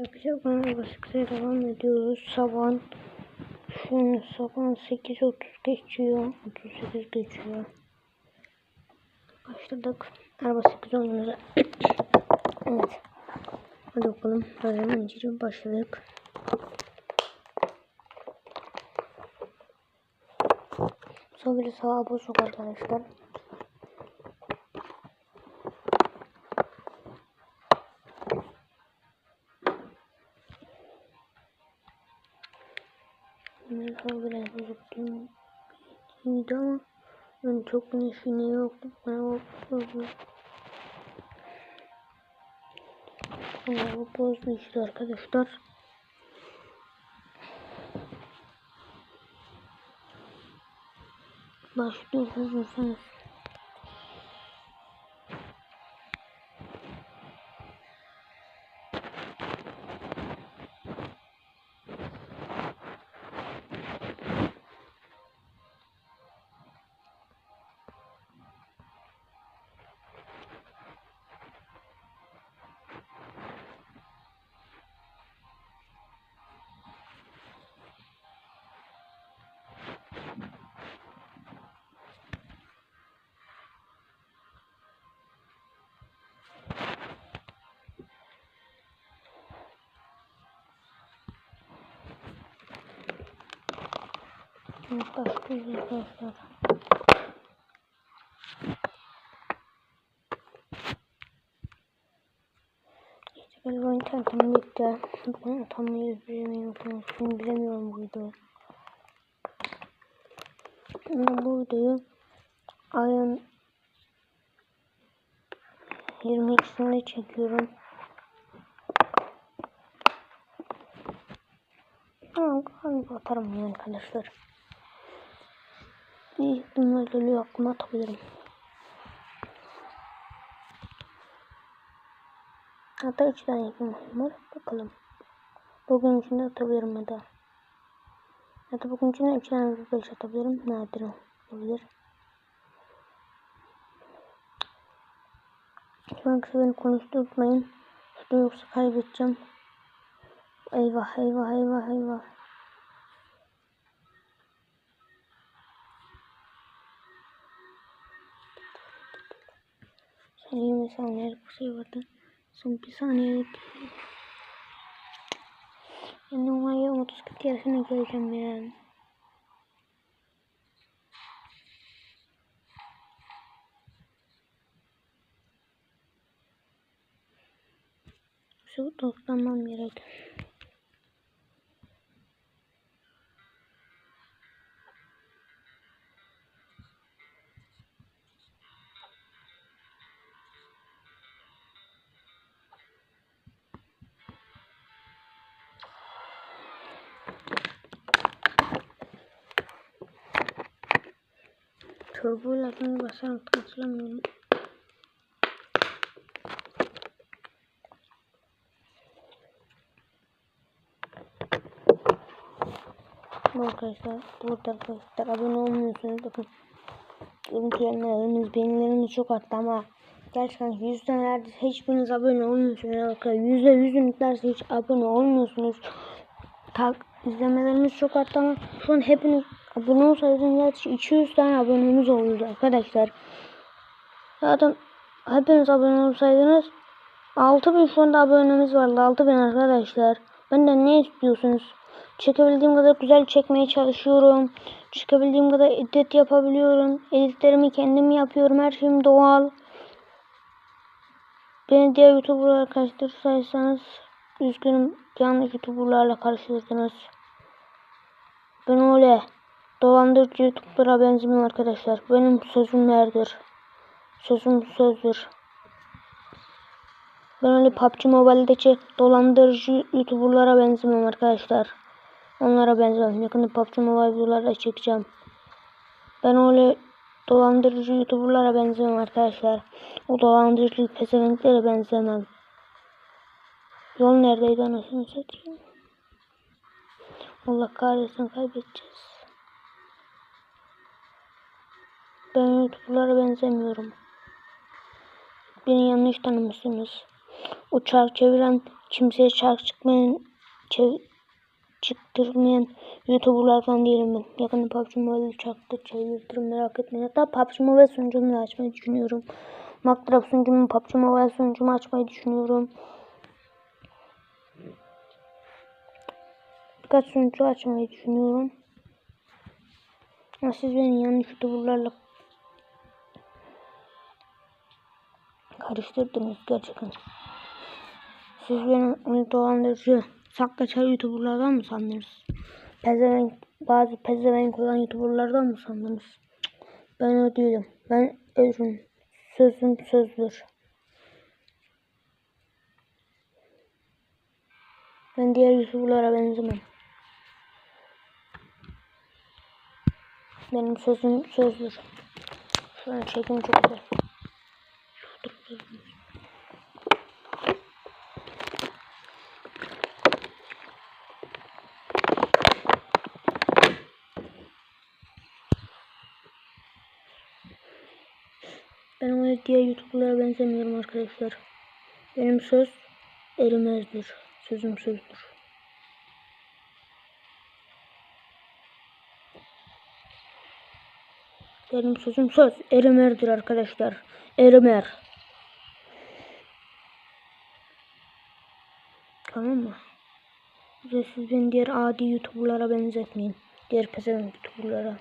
Arkadaşlar bana baskıya devam ediyoruz. Sabahın şu an sabahın 8.30 geçiyor. 38 geçiyor. Başladık. Araba 8 oynuyoruz. evet. Hadi bakalım. Hemen inciri başladık. Sonra bir sağa bozuk arkadaşlar. Mesela biraz bozuk değil iyiydi ama yani çok yoktu. Bana bozdu. Ama bu bozdu işte arkadaşlar. Başlıyoruz musunuz? Başlıyoruz arkadaşlar. İşte galiba internetim bitti. Ben atamayı bilemiyorum. Şimdi bilemiyorum bu videoyu. Ben bu videoyu ayın 22'sinde çekiyorum. Ha, galiba atarım yani arkadaşlar. Bir ihtimal geliyor aklıma atabilirim. Hatta üç tane ihtimal var. Bakalım. Bugün içinde atabilirim ya da. Ya da bugün içinde üç tane beş atabilirim. Nadir olabilir. Şu kısa beni konuşturmayın. Yoksa kaybedeceğim. Eyvah eyvah eyvah eyvah. 20 saniyelik bir şey vardı. Son bir saniyelik. Ben normalde 30 40 yaşına geleceğim yani. Şu toplamam gerek. Turboyla ben basarak hatırlamıyorum. Arkadaşlar burada arkadaşlar abone olmuyorsunuz bakın. Görüntülenmelerimiz beğenilerimiz çok arttı ama gerçekten yüzden neredeyse hiçbiriniz abone olmuyorsunuz arkadaşlar. Yüzde yüzün neredeyse hiç abone olmuyorsunuz. Tak izlemelerimiz çok arttı ama şu an hepiniz abone olsaydınız neredeyse 200 tane abonemiz olurdu arkadaşlar zaten hepiniz abone olsaydınız 6000 şu anda abonemiz vardı 6000 arkadaşlar benden ne istiyorsunuz Çekebildiğim kadar güzel çekmeye çalışıyorum. Çıkabildiğim kadar edit yapabiliyorum. Editlerimi kendim yapıyorum. Her şeyim doğal. Beni diğer YouTuber'lara karıştırırsanız üzgünüm. Yanlış YouTuber'larla karıştırdınız. Ben öyle dolandırıcı YouTuber'a benzemiyorum arkadaşlar. Benim sözüm verdir. Sözüm sözdür. Ben öyle PUBG Mobile'deki dolandırıcı YouTuber'lara benzemiyorum arkadaşlar. Onlara benzemem. Yakında PUBG Mobile videolarda çekeceğim. Ben öyle dolandırıcı YouTuber'lara benzemem arkadaşlar. O dolandırıcı pezevenklere benzemem. Yol neredeydi anasını satayım. Allah kahretsin kaybedeceğiz. Ben YouTuber'lara benzemiyorum. Beni yanlış tanımışsınız. Uçak çeviren kimseye şarkı çıkmayan, çev- çıktırmayan YouTuber'lardan değilim ben. Yakında PUBG Mobile çaktı çevirtirim merak etmeyin. Hatta PUBG Mobile sunucumu da açmayı düşünüyorum. Minecraft sunucumu, PUBG Mobile sunucumu açmayı düşünüyorum. Birkaç sunucu açmayı düşünüyorum. Ama siz beni yanlış YouTuber'larla karıştırdınız gerçekten. Siz beni onu dolandırıcı, saklaçar YouTuber'lardan mı sandınız? Pezevenk, bazı pezevenk olan YouTuber'lardan mı sandınız? Ben o değilim. Ben özüm. Sözüm sözdür. Ben diğer YouTuber'lara benzemem. Benim sözüm sözdür. Şu an çekim çok güzel. Ben öyle diğer YouTuber'lara benzemiyorum arkadaşlar. Benim söz erimezdir. Sözüm sözdür. Benim sözüm söz erimerdir arkadaşlar. Erimer. Tamam mı? Ve siz beni diğer adi YouTuber'lara benzetmeyin. Diğer pezevenk YouTuber'lara.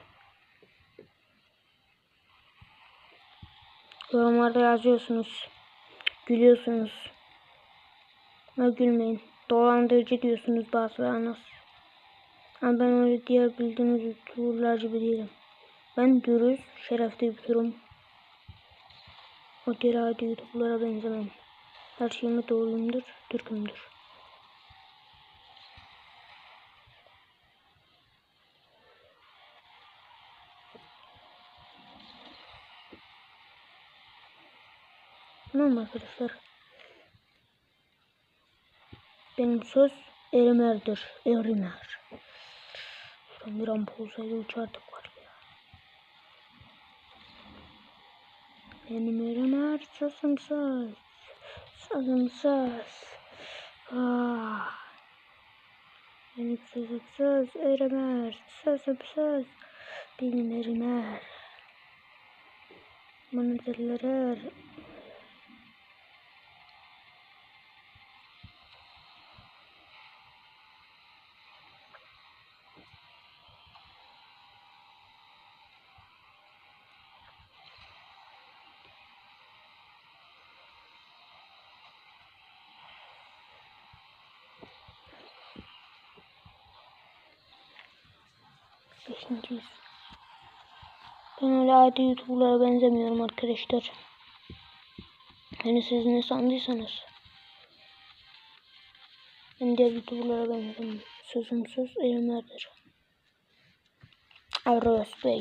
Yorumlarda yazıyorsunuz. Gülüyorsunuz. Ama gülmeyin. Dolandırıcı diyorsunuz bazılarınız. Ama ben öyle diğer bildiğiniz YouTuber'lar gibi değilim. Ben dürüst, şerefli bir durum. O diğer adi YouTuber'lara benzemem. Her şeyime doğruyumdur, Türk'ümdür. Tamam arkadaşlar? Benim söz erimerdir. Erimer. Şuradan bir rampa olsaydı uçardık var ya. Benim erimer. Sözüm söz. Ah. Benim sözüm söz erimer. Sözüm söz. Benim erimer. Bana derler Beşinciyiz. Ben öyle adi YouTuber'lara benzemiyorum arkadaşlar. Yani siz ne sandıysanız. Ben diğer YouTuber'lara benzemiyorum. Sözüm söz elimlerdir. Aros Bey.